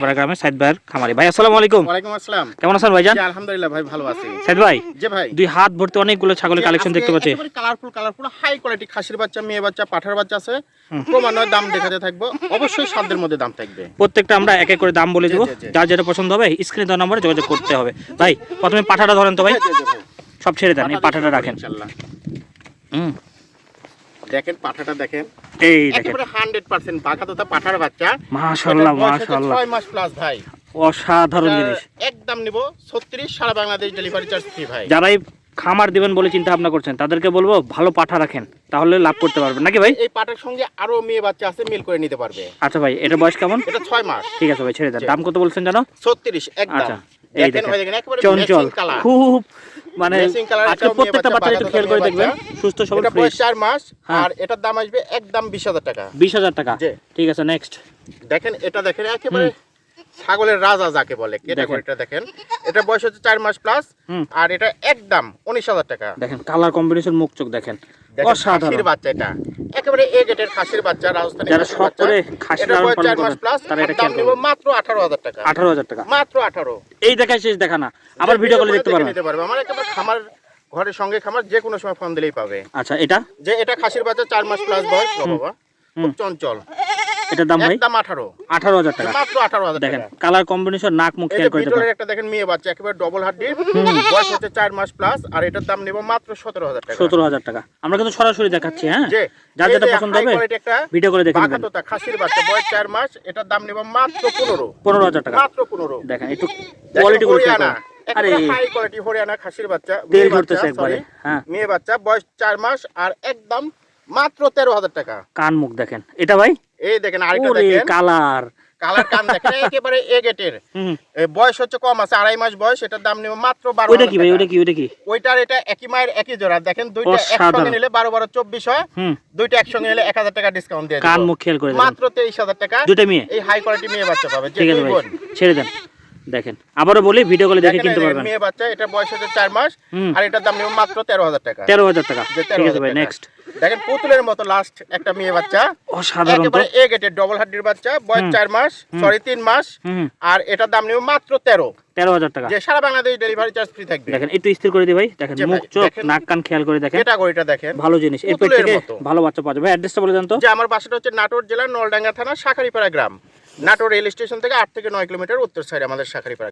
বড় গ্রামে সাইদ ভাইয়ের খামারি। ভাই আসসালামু আলাইকুম। ওয়ালাইকুম আসসালাম। কেমন আছেন ভাইজান? আলহামদুলিল্লাহ ভাই ভালো আছি। সাইদ ভাই যে ভাই। দুই হাত ভর্তি অনেকগুলো ছাগলের কালেকশন দেখতে পাচ্ছি। কালারফুল কালারফুল হাই কোয়ালিটি খাসির বাচ্চা মেয়ে বাচ্চা পাঠার বাচ্চা আছে। ক্রমান্বয়ে দাম দেখাতে থাকব। অবশ্যই মধ্যে দাম থাকবে। প্রত্যেকটা আমরা এক এক করে দাম বলে দেবো। যার যেটা পছন্দ হবে স্ক্রিনে দেওয়া নম্বরে যোগাযোগ করতে হবে। ভাই প্রথমে পাঠাটা ধরেন তো ভাই। সব ছেড়ে দেন এই পাঠাটা রাখেন। হুম। দেখেন পাঠাটা দেখেন। এই দেখেন। একেবারে হান্ড্রেড পার্সেন্ট বাঘা তোতা পাঠার বাচ্চা। মাশাআল্লাহ মাশাআল্লাহ। ছয় মাস প্লাস ভাই। অসাধারণ জিনিস। একদম নিব ছত্রিশ সারা বাংলাদেশ ডেলিভারি চার্জ ফ্রি ভাই। যারাই খামার দিবেন বলে চিন্তা ভাবনা করছেন তাদেরকে বলব ভালো পাঠা রাখেন তাহলে লাভ করতে পারবেন। নাকি ভাই? এই পাটার সঙ্গে আরও মেয়ে বাচ্চা আছে মিল করে নিতে পারবে। আচ্ছা ভাই এটা বয়স কেমন? এটা ছয় মাস। ঠিক আছে ভাই ছেড়ে দেন। দাম কত বলছেন জানো? ছত্রিশ একদম। আচ্ছা এই দেখেন চঞ্চল। খুব মানে আজকে প্রত্যেকটা বাচ্চা, একটু খেয়াল করে দেখবেন। সুস্থ সবল এটা বয়স মাস হ্যাঁ। আর এটার দাম আসবে একদম বিশ হাজার টাকা। বিশ হাজার টাকা। ঠিক আছে নেক্সট দেখেন এটা দেখেন একেবারে ছাগলের রাজা যাকে বলে ক্যাটাগরিটা দেখেন এটা বয়স হচ্ছে চার মাস প্লাস আর এটা একদম উনিশ হাজার টাকা। দেখেন কালার কম্বিনেশন মুখ চোখ দেখেন। দেখেন অসাধারণ। বাচ্চা এটা। একেবারে এ গেটের খাসির বাচ্চা রাজস্থানি যারা শখ করে খাসি লালন পালন প্লাস তারা এটা খেয়াল মাত্র আঠারো হাজার টাকা। আঠারো হাজার টাকা। মাত্র আঠারো। এই দেখায় শেষ দেখা না। আবার ভিডিও কলে দেখতে পারবে। নিতে পারবে। আমার একেবারে খামার ঘরের সঙ্গে খামার যে কোনো সময় ফোন দিলেই পাবে। আচ্ছা এটা? যে এটা খাসির বাচ্চা চার মাস প্লাস বয়স বাবা। খুব চঞ্চল। এটার দাম ভাই? একদম আঠারো। আঠারো হাজার টাকা। মাত্র আঠারো হাজার দেখেন কালার কম্বিনেশন নাক মুখ করে দেখবেন একটা দেখেন মেয়ে বাচ্চা একেবারে ডবল হাড্ডি বয়স হচ্ছে চার মাস প্লাস আর এটার দাম নেব মাত্র সতেরো হাজার টাকা। সতেরো হাজার টাকা। আমরা কিন্তু সরাসরি দেখাচ্ছি হ্যাঁ? যার যেটা পছন্দ হবে ভিডিও করে দেখে নেবেন। বাঘাতোতা খাসির বাচ্চা বয়স চার মাস এটার দাম নেব মাত্র পনেরো। পনেরো হাজার টাকা। মাত্র পনেরো। দেখেন একটু কোয়ালিটি করে। আরে। হাই কোয়ালিটি হরিয়ানা খাসির বাচ্চা তেল ধরতেছে একবারে হ্যাঁ। মেয়ে বাচ্চা বয়স চার মাস আর একদম মাত্র তেরো হাজার টাকা। কান মুখ দেখেন। এটা ভাই? এই দেখেন আরেকটা দেখেন। কালার। কালার কান দেখেন একেবারে এ গেটের। বয়স হচ্ছে কম আছে আড়াই মাস বয়স এটার দাম নেব মাত্র বারো ওইটা কি ভাই ওইটা কি ওইটা কি? ওইটার এটা একই মায়ের একই জোড়া। দেখেন দুইটা একসঙ্গে নিলে বারো বারো চব্বিশ হয়। দুইটা একসঙ্গে নিলে এক হাজার টাকা ডিসকাউন্ট দিয়ে কান মুখ খেয়াল করে মাত্র তেইশ হাজার টাকা। দুইটা মেয়ে। এই হাই কোয়ালিটি মেয়ে বাচ্চা পাবে ঠিক আছে ভাই ছেড়ে দেন। দেখেন আবারও বলি ভিডিও কলে দেখে কিনতে পারবেন। মেয়ে বাচ্চা এটা বয়স হচ্ছে চার মাস। আর এটার দাম নেব মাত্র তেরো হাজার টাকা। তেরো হাজার টাকা। ঠিক আছে ভাই। নেক্সট দেখেন পুতুলের মতো লাস্ট একটা মেয়ে বাচ্চা। অসাধারণ। একেবারে এ গেটের ডবল হাড্ডির বাচ্চা বয়স। চার মাস সরি তিন মাস। আর এটার দাম নেব মাত্র তেরো। তেরো হাজার টাকা। যে সারা বাংলাদেশ ডেলিভারি চার্জ ফ্রি থাকবে। দেখেন একটু স্থির করে দিই ভাই। দেখেন মুখ চোখ নাক কান খেয়াল করে দেখেন। ক্যাটাগরিটা দেখেন। ভালো জিনিস। এর পেট থেকে ভালো বাচ্চা পাওয়া যাবে। অ্যাড্রেসটা বলে দেন তো। যে আমার বাসাটা হচ্ছে নাটোর জেলার নলডাঙ্গা থানা শাখারিপাড়া গ্রাম। নাটোর রেল স্টেশন থেকে আট থেকে নয় কিলোমিটার উত্তর সাইডে আমাদের শাখারিপাড়া।